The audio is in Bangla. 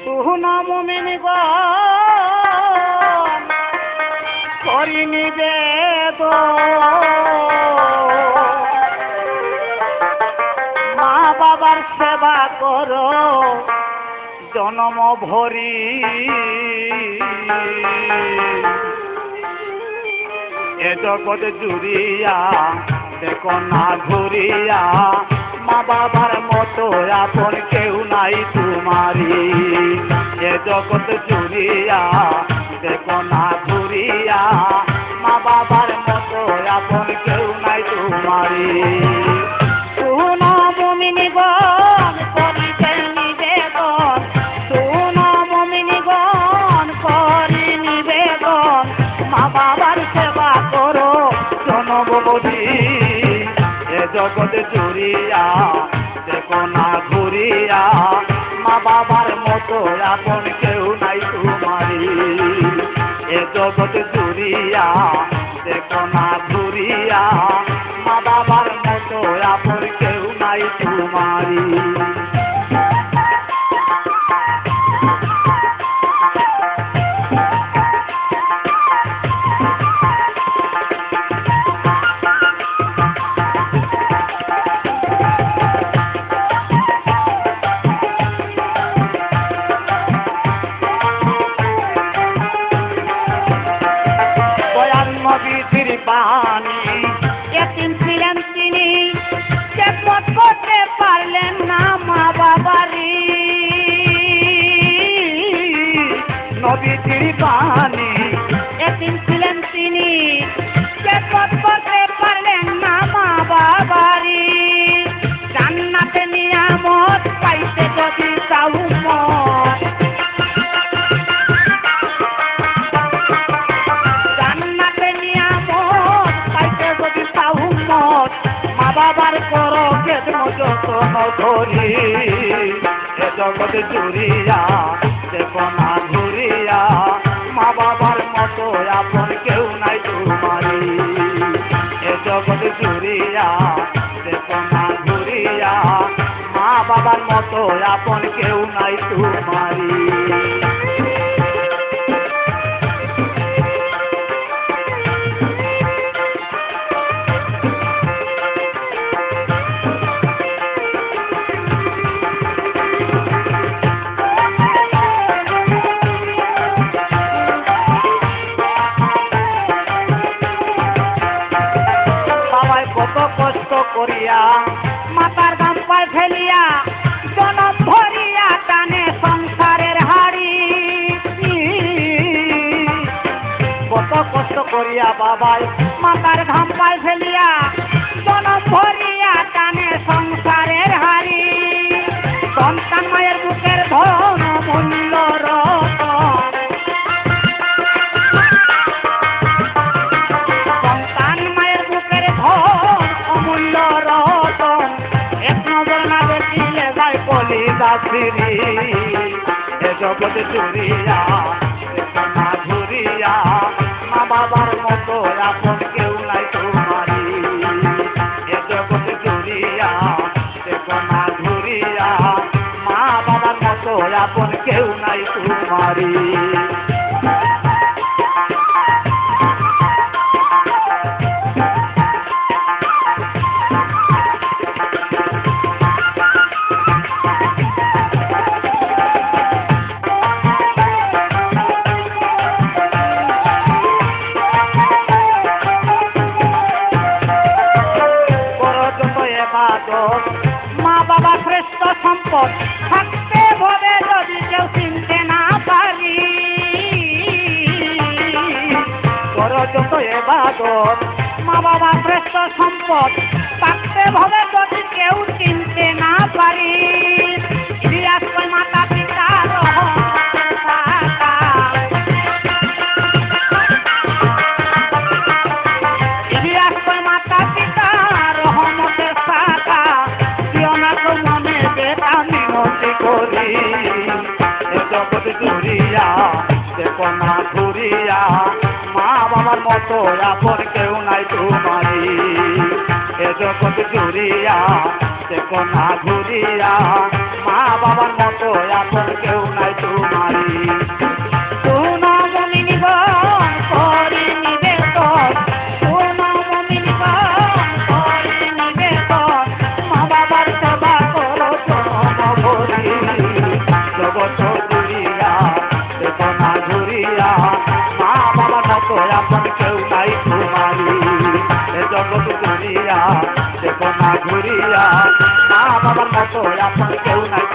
সুনাম মিনিব করি নিবেদ মা বাবার সেবা করো, জনম ভরি। এ জগৎ জুড়িয়া, দেখো না ঘুরিয়া মা বাবার মতো আপন কেউ নাই তোমারি এ জগৎ জুড়িয়া, দেখো না ঘুরিয়া, মা বাবার মতো আপন কেউ নাই তোমারি এ জগতে চুরিয়া দেখো না ঘুরিয়া, মা বাবার মতো আপন কেউ নাই তোমারি এ জগতে চুরিয়া দেখো না ঘুরিয়া, মা বাবার ধরি এ জগতে জুড়িয়া, দেখো না ঘুরিয়া, মা বাবার মতো আপন কেউ নাই তোমারি। এ জগতে জুড়িয়া, দেখো না ঘুরিয়া, মা বাবার মতো আপন করিয়া মাতার গাম পায় ফেলিয়া জনম ভরিয়া টানে সংসারের হাড়ি কত কষ্ট করিয়া বাবাই দাসিরি এ জগৎ চুরিয়া না মা বাবার মতো আপন কেউ নাই তোমারি এ জগতে চুরিয়া না মা বাবার মতো আপন কেউ নাই তোমারি এবাদত মা বাবা শ্রেষ্ঠ সম্পদ। থাকতে ভবে যদি কেউ চিনতে না পারি। করো যত এবাদত মা বাবা শ্রেষ্ঠ সম্পদ। থাকতে ভবে যদি কেউ চিনতে না পারি। মিনতি করি, এ জগৎ জুড়িয়া দেখো না ঘুরিয়া, মা বাবার মতো আপন কেউ নাই তোমারি এ জগৎ জুড়িয়া দেখো না ঘুরিয়া, মা বাবার মতো আপন কেউ নাই তোমারি দেখো না ঘুরিয়া মা বাবার মতো এখন কেউ নাই।